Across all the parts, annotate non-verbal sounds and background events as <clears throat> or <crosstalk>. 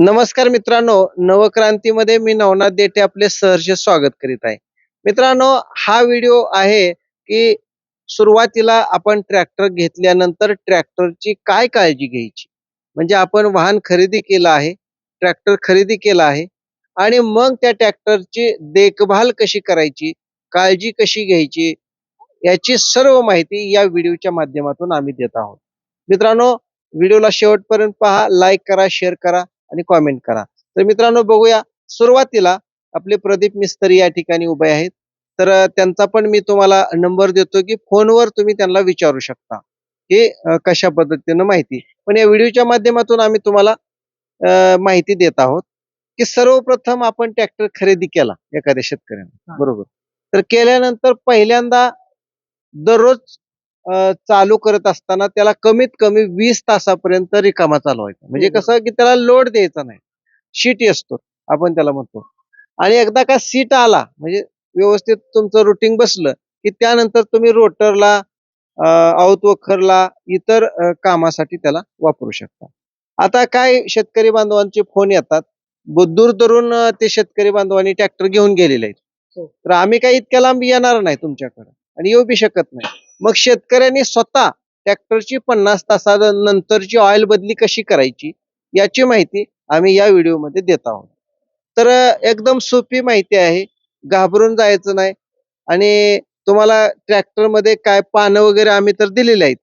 नमस्कार मित्रांनो नवक्रांतीमध्ये मी नवनाथ देठे आपले सहर्ष स्वागत करीत आहे. मित्रांनो हा व्हिडिओ आहे की सुरुवातीला आपण ट्रॅक्टर घेतल्यानंतर ट्रॅक्टरची काय काळजी घ्यायची? म्हणजे आपण वाहन खरेदी केलं आहे ट्रॅक्टर खरेदी केला आहे आणि मग त्या ट्रॅक्टरची देखभाल कशी करायची काळजी कशी घ्यायची याची सर्व माहिती या व्हिडिओच्या माध्यमातून आम्ही देत आहोत. मित्रांनो व्हिडिओला शेवटपर्यंत पहा लाईक करा शेअर करा आणि कॉमेंट करा. तर मित्रांनो बघूया. सुरुवातीला आपले प्रदीप मिस्त्री या ठिकाणी उभे आहेत. तर त्यांचा पण मी तुम्हाला नंबर देतो की फोनवर तुम्ही त्यांना विचारू शकता. हे कशा पद्धतीनं माहिती? पण या व्हिडिओच्या माध्यमातून आम्ही तुम्हाला माहिती देत आहोत की सर्वप्रथम आपण ट्रॅक्टर खरेदी केला एखाद्या शेतकऱ्याने. बरोबर. तर केल्यानंतर पहिल्यांदा दररोज चालू करत असताना त्याला कमीत कमी वीस तासापर्यंत रिकामा चालवायचा. म्हणजे. कसं की त्याला लोड द्यायचा नाही. सीट असतो आपण त्याला म्हणतो. आणि एकदा का सीट आला म्हणजे व्यवस्थित तुमचं रुटीन बसलं की त्यानंतर तुम्ही रोटरला अवतवखरला इतर कामासाठी त्याला वापरू शकता. आता काय शेतकरी बांधवांचे फोन येतात. दूर दुरून अ, ते शेतकरी बांधवांनी ट्रॅक्टर घेऊन गेलेले आहेत. हो. तर आम्ही काही इतक्या लांब येणार नाही तुमच्याकडे. आणि येऊ बी शकत नाही. मग शेतकऱ्यांनी स्वतः ट्रॅक्टरची पन्नास तासानंतरची ऑइल बदली कशी करायची याची माहिती आम्ही या व्हिडिओमध्ये देत आहोत. तर एकदम सोपी माहिती आहे घाबरून जायचं नाही. आणि तुम्हाला ट्रॅक्टरमध्ये काय पानं वगैरे आम्ही तर दिलेले आहेत.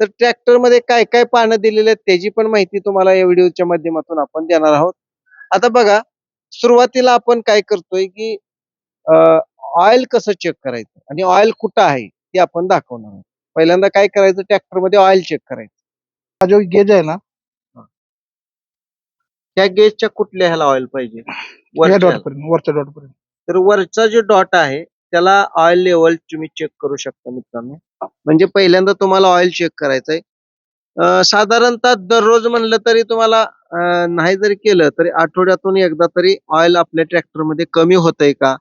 तर ट्रॅक्टरमध्ये काय काय पानं दिलेले आहेत त्याची पण माहिती तुम्हाला या व्हिडिओच्या माध्यमातून आपण देणार आहोत. आता बघा सुरुवातीला आपण काय करतोय की ऑइल कसं चेक करायचं आणि ऑइल कुठं आहे? ते आपण दाखवणार आहोत. पहिल्यांदा काय करायचं? ट्रॅक्टरमध्ये ऑइल चेक करायचं. हा जो गेज आहे ना त्या गेजच्या कुठल्या ह्याला ऑइल पाहिजे? या वरच्या डॉट. पर्यंत वरच्या तर वरचा जो डॉट आहे त्याला ऑइल लेवल तुम्ही चेक करू शकता मित्रांनो. म्हणजे पहिल्यांदा तुम्हाला ऑइल चेक करायचं आहे. साधारणतः दररोज म्हणलं तरी तुम्हाला अं, नाही जरी केलं तरी आठवड्यातून एकदा तरी ऑइल आपल्या ट्रॅक्टरमध्ये कमी होतंय का?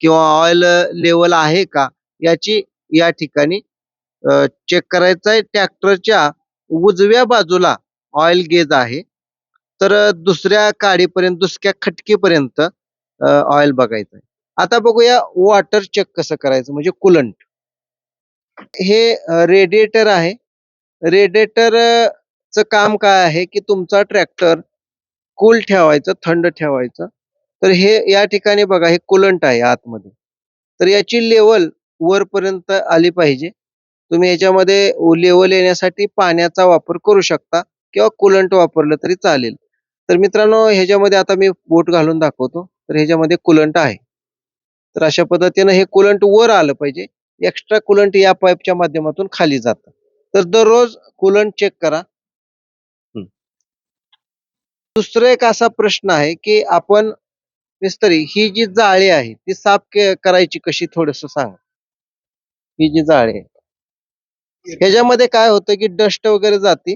किंवा ऑइल लेवल आहे का? याची या ठिकाणी चेक करायचं आहे. ट्रॅक्टरच्या उजव्या बाजूला ऑइल गेज आहे. तर दुसऱ्या काडीपर्यंत दुसऱ्या खटकीपर्यंत ऑइल बघायचं आहे. आता बघूया वॉटर चेक कसं करायचं म्हणजे कुलंट हे रेडिएटर आहे. रेडिएटर च काम काय आहे की तुमचा ट्रॅक्टर कूल ठेवायचं थंड ठेवायचं. तर हे या ठिकाणी बघा हे कुलंट आहे आतमध्ये. तर याची लेवल वरपर्यंत आली पाहिजे. तुम्ही याच्यामध्ये लेवल येण्यासाठी पाण्याचा वापर करू शकता किंवा कुलंट वापरलं तरी चालेल. तर मित्रांनो ह्याच्यामध्ये आता मी बोट घालून दाखवतो. तर ह्याच्यामध्ये कुलंट आहे. तर अशा पद्धतीनं हे कुलंट वर आलं पाहिजे. एक्स्ट्रा कुलंट या पाईपच्या माध्यमातून खाली जातं. तर दररोज कुलंट चेक करा. दुसरा एक असा प्रश्न आहे की आपण मिस्त्री ही जी जाळी आहे ती साफ करायची कशी? थोडस सांगा. ही जी जाळी आहे ह्याच्यामध्ये काय होतं की डस्ट वगैरे जाते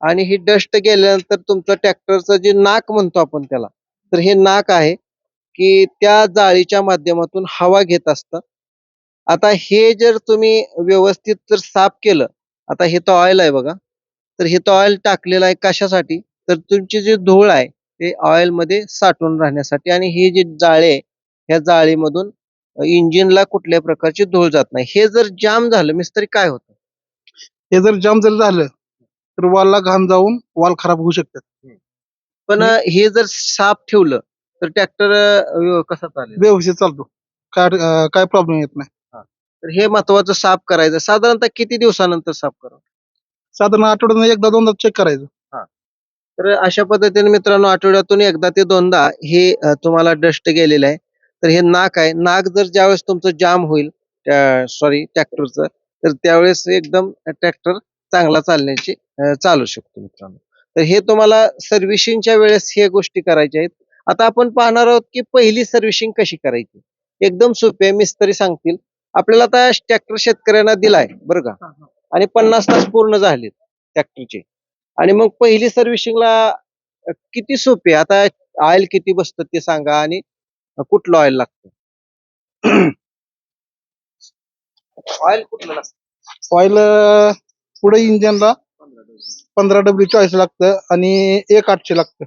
आणि ही डस्ट गेल्यानंतर तुमचं ट्रॅक्टरचं जे नाक म्हणतो आपण त्याला तर हे नाक आहे की त्या जाळीच्या माध्यमातून हवा घेत असतं. आता हे जर तुम्ही व्यवस्थित जर साफ केलं आता हे तर ऑइल आहे बघा तर हे तर ऑइल टाकलेलं आहे कशासाठी? तर तुमची जी धूळ आहे ते ऑइलमध्ये साठून राहण्यासाठी आणि ही जी जाळी आहे ह्या जाळीमधून इंजिनला कुठल्या प्रकारची धूळ जात नाही. हे जर जाम झालं मिस्त्री काय होतं? हे जर जाम जर झालं तर वॉलला घाण जाऊन वॉल खराब होऊ शकतात. पण हे जर साफ ठेवलं तर ट्रॅक्टर कसा चालेल? व्यवस्थित चालतो. काय अं, काय प्रॉब्लेम येत नाही. तर हे महत्वाचं साफ करायचं. साधारणतः किती दिवसानंतर साफ करावं? साधारण आठवड्यात एकदा दोनदा चेक करायचं. तर अशा पद्धतीने मित्रांनो आठवड्यातून एकदा ते दोनदा हे अ, तुम्हाला डस्ट गेलेलं आहे. तर हे नाक आहे. नाक जर ज्यावेळेस तुमचं जाम होईल सॉरी ट्रॅक्टरचं तर त्यावेळेस एकदम ट्रॅक्टर चांगला चालण्याची चालू शकतो मित्रांनो. तर हे तुम्हाला सर्व्हिसिंगच्या वेळेस हे गोष्टी करायच्या आहेत. आता आपण पाहणार आहोत की पहिली सर्व्हिसिंग कशी करायची? एकदम सोपी आहे मिस्त्री सांगतील. आपल्याला आता ट्रॅक्टर शेतकऱ्यांना दिलाय बरं का? आणि पन्नास तास पूर्ण झालेत ट्रॅक्टरचे आणि मग पहिली सर्व्हिसिंगला किती सोपी आहे? आता ऑइल किती बसतं ते सांगा आणि कुठलं ऑइल लागतं? <clears throat> ऑइल कुठलं लागतं? ऑइल पुढे इंजिनला पंधरा डब्ल्यू चॉईस लागतं आणि एक आठशे लागतं.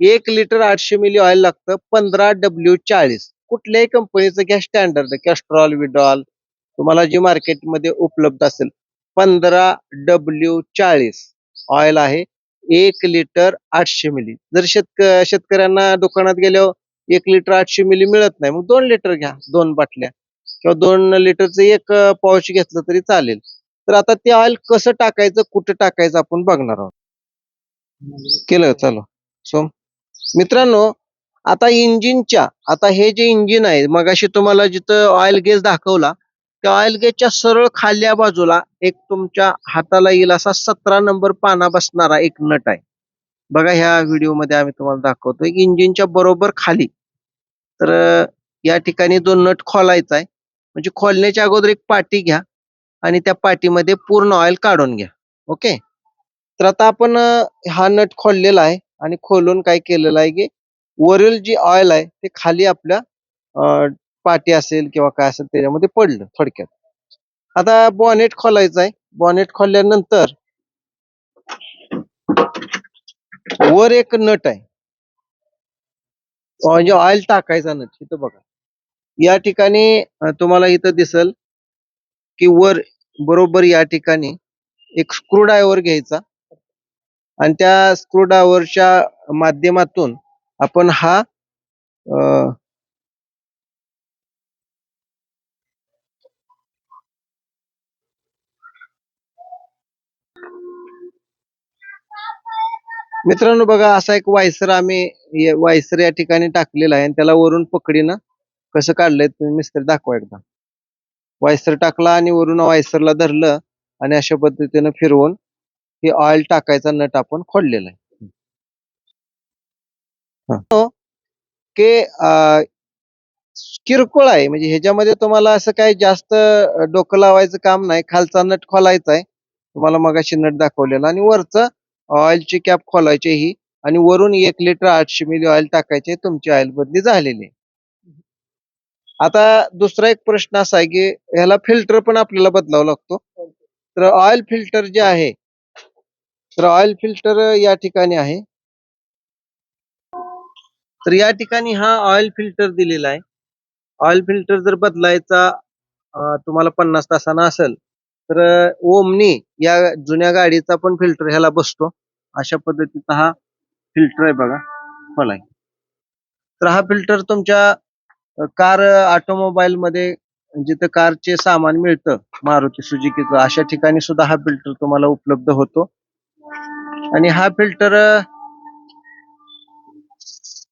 एक लिटर आठशे मिली ऑइल लागतं पंधरा डब्ल्यू चाळीस. कुठल्याही कंपनीचं घ्या स्टँडर्ड कॅस्ट्रॉल विडॉल तुम्हाला जे मार्केटमध्ये उपलब्ध असेल पंधरा डब्ल्यू चाळीस ऑइल आहे एक लिटर आठशे मिली जर शेतक शेतकऱ्यांना दुकानात गेल्यावर एक लिटर आठशे मिली मिळत नाही. मग दोन लिटर घ्या दोन बाटल्या. किंवा दोन लिटरचं एक पाऊच घेतलं तरी चालेल. तर आता ते ऑइल कसं टाकायचं कुठं टाकायचं आपण बघणार आहोत. केलं चालू. सोम. मित्रांनो आता इंजिनच्या आता हे जे इंजिन आहे मगाशी तुम्हाला जिथं ऑइल गेज दाखवला त्या ऑइल गेजच्या सरळ खाल्या बाजूला एक तुमच्या हाताला येईल असा सतरा नंबर पाना बसणारा एक नट आहे. बघा ह्या व्हिडिओमध्ये आम्ही तुम्हाला दाखवतो इंजिनच्या बरोबर खाली. तर या ठिकाणी दोन नट खोलायचा आहे म्हणजे खोलण्याच्या अगोदर एक पाटी घ्या आणि त्या पाटीमध्ये पूर्ण ऑइल काढून घ्या. ओके तर आता आपण हा नट खोललेला आहे आणि खोलून काय केलेलं आहे की वरील जी ऑइल आहे ते खाली आपल्या पाटी असेल किंवा काय असेल त्याच्यामध्ये पडलं थोडक्यात. आता बॉनेट खोलायचं आहे. बॉनेट खोलल्यानंतर वर एक नट आहे. म्हणजे ऑइल टाकायचा नट इथं बघा. या ठिकाणी तुम्हाला इथं दिसल की वर बरोबर या ठिकाणी एक स्क्रू ड्रायव्हर घ्यायचा. आणि त्या स्क्रू ड्रायव्हरच्या माध्यमातून आपण हा अ मित्रांनो बघा असा एक वायसर आम्ही वायसर या ठिकाणी टाकलेला आहे आणि त्याला वरून पकडीनं कसं काढलंय तुम्ही मिस्त्री दाखवा एकदा. वायसर टाकला आणि वरून वायसरला धरलं आणि अशा पद्धतीनं फिरवून हे ऑइल टाकायचा नट आपण खोडलेला आहे. हो, की किरकोळ आहे. म्हणजे ह्याच्यामध्ये तुम्हाला असं काही जास्त डोकं लावायचं काम नाही. खालचा नट खोलायचा आहे. तुम्हाला मगाशी नट दाखवलेला आणि वरचं ऑइलची कॅप खोलायची ही. आणि वरून एक लिटर आठशे मिली ऑइल टाकायचे तुमची ऑइल बदली झालेली आहे. आता दुसरा एक प्रश्न असा आहे की ह्याला फिल्टर पण आपल्याला बदलावा लागतो. तर ऑइल फिल्टर जे आहे तर ऑइल फिल्टर या ठिकाणी आहे. तर या ठिकाणी हा ऑइल फिल्टर दिलेला आहे. ऑइल फिल्टर जर बदलायचा तुम्हाला पन्नास तासांना असेल तर ओमनी या जुन्या गाडीचा पण फिल्टर ह्याला बसतो. अशा पद्धतीचा हा फिल्टर आहे बघा. मला तर हा फिल्टर तुमच्या कार ऑटोमोबाईल मध्ये जिथं कारचे सामान मिळतं मारुती सुझुकीचं अशा ठिकाणी सुद्धा हा फिल्टर तुम्हाला उपलब्ध होतो. आणि हा फिल्टर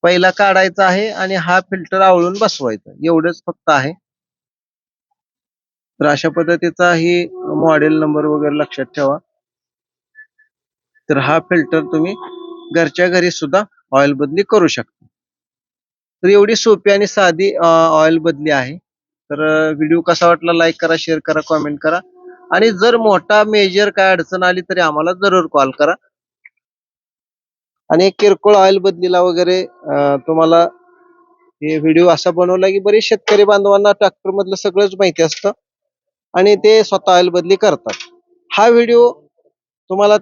पहिला काढायचा आहे आणि हा फिल्टर आवळून बसवायचा. एवढंच फक्त आहे. तर अशा पद्धतीचा ही मॉडेल नंबर वगैरे लक्षात ठेवा. तर हा फिल्टर तुम्ही घरच्या घरी सुद्धा ऑइल बदली करू शकता. तर एवढी सोपी आणि साधी ऑइल बदली आहे. तर व्हिडिओ कसा वाटला लाईक करा शेअर करा कॉमेंट करा. आणि जर मोठा मेजर काय अडचण आली तरी आम्हाला जरूर कॉल करा. आणि किरकोळ ऑइल बदलीला वगैरे तुम्हाला हे व्हिडिओ असा बनवला की बरेच शेतकरी बांधवांना ट्रॅक्टर मधलं सगळंच माहिती असतं. आणि ते स्वतः बदली करतात. हा व्हिडिओ तुम्हाला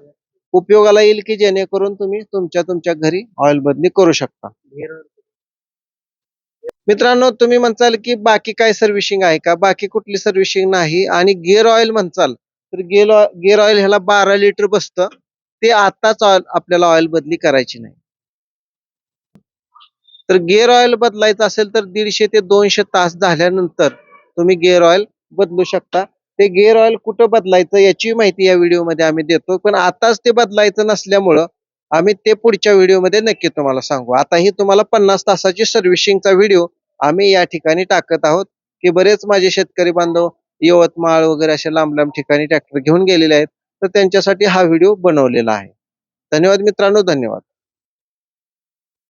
उपयोगाला येईल की जेणेकरून तुम्ही तुमच्या तुमच्या घरी ऑइल बदली करू शकता. मित्रांनो तुम्ही म्हणताल की बाकी काय सर्व्हिसिंग आहे का? बाकी कुठली सर्व्हिसिंग नाही आणि गिअर ऑइल म्हणताल तर गिअर गिअर ऑइल ह्याला बारा लिटर बसतं. ते आताच ऑइल आपल्याला ऑइल बदली करायची नाही. तर गिअर ऑइल बदलायचं असेल तर दीडशे ते दोनशे तास झाल्यानंतर तुम्ही गिअर ऑइल बदलू शकता. ते गेअर ऑइल कुठं बदलायचं याची माहिती या व्हिडिओमध्ये आम्ही देतो. पण आताच ते बदलायचं नसल्यामुळं आम्ही ते पुढच्या व्हिडिओमध्ये नक्की तुम्हाला सांगू. आता ही तुम्हाला पन्नास तासाची सर्व्हिसिंगचा व्हिडिओ आम्ही या ठिकाणी टाकत आहोत. की बरेच माझे शेतकरी बांधव यवतमाळ वगैरे अशा लांब लांब ठिकाणी ट्रॅक्टर घेऊन गेलेले आहेत. तर त्यांच्यासाठी हा व्हिडिओ बनवलेला आहे. धन्यवाद मित्रांनो धन्यवाद.